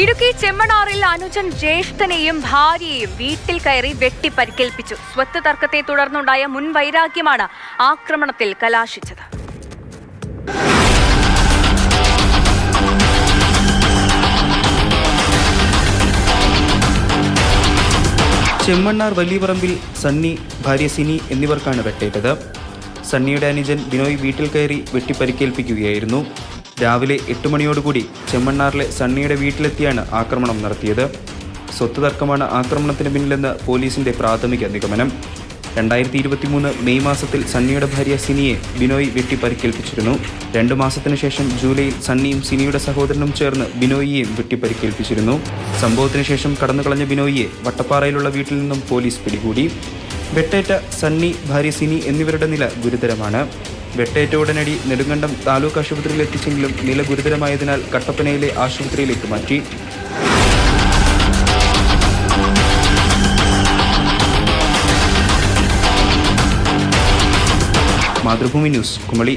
ഇടുക്കി ചെമ്മണാറിൽ അനുജൻ ജ്യേഷ്ഠനെയും ഭാര്യയെയും വീട്ടിൽ കയറി വെട്ടിപ്പരിക്കേൽപ്പിച്ചു. സ്വത്ത് തർക്കത്തെ തുടർന്നുണ്ടായ മുൻ വൈരാഗ്യമാണ് ആക്രമണത്തിൽ കലാശിച്ചത്. ചെമ്മണ്ണാർ വലിയപറമ്പിൽ സണ്ണി ഭാര്യ സിനി എന്നിവർക്കാണ് വെട്ടേറ്റത്. സണ്ണിയുടെ അനുജൻ ബിനോയ് വീട്ടിൽ കയറി വെട്ടിപ്പരിക്കേൽപ്പിക്കുകയായിരുന്നു. രാവിലെ എട്ട് മണിയോടുകൂടി ചെമ്മണ്ണാറിലെ സണ്ണിയുടെ വീട്ടിലെത്തിയാണ് ആക്രമണം നടത്തിയത്. സ്വത്ത് തർക്കമാണ് ആക്രമണത്തിന് പിന്നിലെന്ന് പോലീസിന്റെ പ്രാഥമിക നിഗമനം. രണ്ടായിരത്തി ഇരുപത്തിമൂന്ന് മെയ് മാസത്തിൽ സണ്ണിയുടെ ഭാര്യ സിനിയെ ബിനോയ് വെട്ടി പരിക്കേൽപ്പിച്ചിരുന്നു രണ്ടു മാസത്തിനു ശേഷം ജൂലൈയിൽ സണ്ണിയും സിനിയുടെ സഹോദരനും ചേർന്ന് ബിനോയിയെയും വെട്ടി പരിക്കേൽപ്പിച്ചിരുന്നു സംഭവത്തിന് ശേഷം കടന്നുകളഞ്ഞ ബിനോയിയെ വട്ടപ്പാറയിലുള്ള വീട്ടിൽ നിന്നും പോലീസ് പിടികൂടി. വെട്ടേറ്റ സണ്ണി ഭാര്യ സിനി എന്നിവരുടെ നില ഗുരുതരമാണ്. വെട്ടേറ്റ ഉടനടി നെടുങ്കണ്ടം താലൂക്ക് ആശുപത്രിയിൽ എത്തിച്ചെങ്കിലും നില ഗുരുതരമായതിനാൽ കട്ടപ്പനയിലെ ആശുപത്രിയിലേക്ക് മാറ്റി. മാതൃഭൂമി ന്യൂസ് കുമളി.